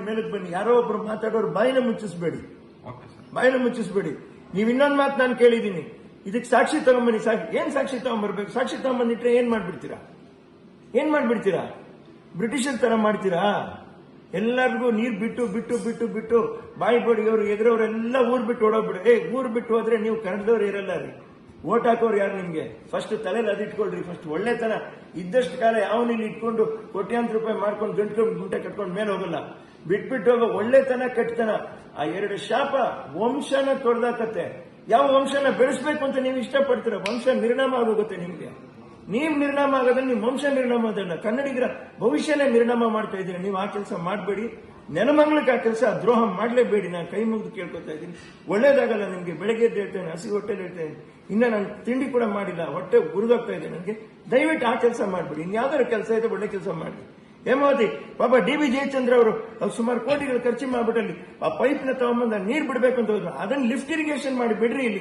ಮೇಲಕ್ಕೆ ಬನ್ನಿ. ಯಾರೋ ಒಬ್ರು ಮಾತಾಡೋರು ಬಾಯಿನ ಮುಚ್ಚಿಸ್ಬೇಡಿ. ಬಾಯಿನ ಮುಚ್ಚಿಸ್ಬೇಡಿ. ನೀವು ಇನ್ನೊಂದು ಮಾತು ನಾನು ಕೇಳಿದ್ದೀನಿ. ಇದಕ್ಕೆ ಸಾಕ್ಷಿ ತಗೊಂಬನ್ನಿ. ಸಾಕ್ಷಿ ಏನ್ ಸಾಕ್ಷಿ ತಗೊಂಬರ್ಬೇಕು? ಸಾಕ್ಷಿ ತಗೊಂಬಂದಿಟ್ರೆ ಏನ್ ಮಾಡ್ಬಿಡ್ತೀರಾ? ಏನ್ ಮಾಡ್ಬಿಡ್ತೀರಾ? ಬ್ರಿಟಿಷರ್ ತರ ಮಾಡ್ತೀರಾ? ಎಲ್ಲರಿಗೂ ನೀರು ಬಿಟ್ಟು ಬಿಟ್ಟು ಬಿಟ್ಟು ಬಿಟ್ಟು ಬಾಯಿ ಬಡಿಯೋರು ಎದುರವರೆಲ್ಲ ಊರ್ ಬಿಟ್ಟು ಓಡೋಗ್ಬಿಡು. ಏ ಊರ್ ಬಿಟ್ಟು ಹೋದ್ರೆ ನೀವು ಕನ್ನಡದವ್ರು ಇರಲ್ಲ ರೀ? ಓಟ್ ಹಾಕೋರು ಯಾರು ನಿಮ್ಗೆ? ಫಸ್ಟ್ ತಲೆಯಲ್ಲಿ ಅದಿಟ್ಕೊಳ್ರಿ ಫಸ್ಟ್ ಒಳ್ಳೆತನ ಇದ್ದಷ್ಟು ಕಾಲ ಯಾವನಿಲ್ಲಿ ಇಟ್ಕೊಂಡು ಕೋಟ್ಯಾಂತರ ರೂಪಾಯಿ ಮಾಡ್ಕೊಂಡು ಗಂಟ್ಕೊಂಡು ಗುಂಟೆ ಕಟ್ಕೊಂಡು ಮೇಲೆ ಹೋಗಲ್ಲ. ಬಿಟ್ಬಿಟ್ಟು ಹೋಗೋ ಒಳ್ಳೆತನ ಕಟ್ತನ ಆ ಎರಡು ಶಾಪ ವಂಶನ ತೊಡೆದಾಕತ್ತೆ. ಯಾವ ವಂಶನ ಬೆಳೆಸ್ಬೇಕು ಅಂತ ನೀವು ಇಷ್ಟಪಡ್ತೀರ? ವಂಶ ನಿರ್ಣಾಮ ಆಗೋಗುತ್ತೆ ನಿಮ್ಗೆ. ನೀವ್ ನಿರ್ನಾಮ ಆಗೋದ್ರೆ ನಿಮ್ ವಂಶ ನಿರ್ನಾಮ ಅದನ್ನ ಕನ್ನಡಿಗರ ಭವಿಷ್ಯನೇ ನಿರ್ನಾಮ ಮಾಡ್ತಾ ಇದ್ದೀರಿ ನೀವು ಆ ಕೆಲಸ ಮಾಡಬೇಡಿ. ನೆನಮಂಗ್ಲಕ್ಕೆ ಆ ಕೆಲಸ ದ್ರೋಹ ಮಾಡಲೇಬೇಡಿ. ನಾನು ಕೈ ಮುಗಿದು ಕೇಳ್ಕೊತಾ ಇದ್ದೀನಿ. ಒಳ್ಳೇದಾಗಲ್ಲ ನಿಮಗೆ. ಬೆಳಗ್ಗೆ ಹೇಳ್ತೇನೆ, ಹಸಿ ಹೊಟ್ಟೆಲಿ ಹೇಳ್ತೇನೆ. ಇನ್ನ ನಾನು ತಿಂಡಿ ಕೂಡ ಮಾಡಿಲ್ಲ. ಹೊಟ್ಟೆ ಉರಿದೋಗ್ತಾ ಇದೆ ನನಗೆ. ದಯವಿಟ್ಟು ಆ ಕೆಲಸ ಮಾಡಬೇಡಿ. ಇನ್ಯಾವ್ದಾದ್ರು ಕೆಲಸ ಇದೆ ಒಳ್ಳೆ ಕೆಲಸ ಮಾಡಿ ಹೇಮಾವತಿ, ಪಾಪ ಡಿ ಬಿ ಜಯಚಂದ್ರ ಅವರು ಸುಮಾರು ಕೋಟಿಗಳು ಖರ್ಚು ಮಾಡ್ಬಿಟ್ಟಲ್ಲಿ ಆ ಪೈಪ್ನ ತಗೊಂಬಂದ ನೀರು ಬಿಡಬೇಕು ಅಂತ ಹೋದ್ರು. ಅದನ್ನ ಲಿಫ್ಟ್ ಇರಿಗೇಷನ್ ಮಾಡಿ ಬಿಡ್ರಿ ಇಲ್ಲಿ.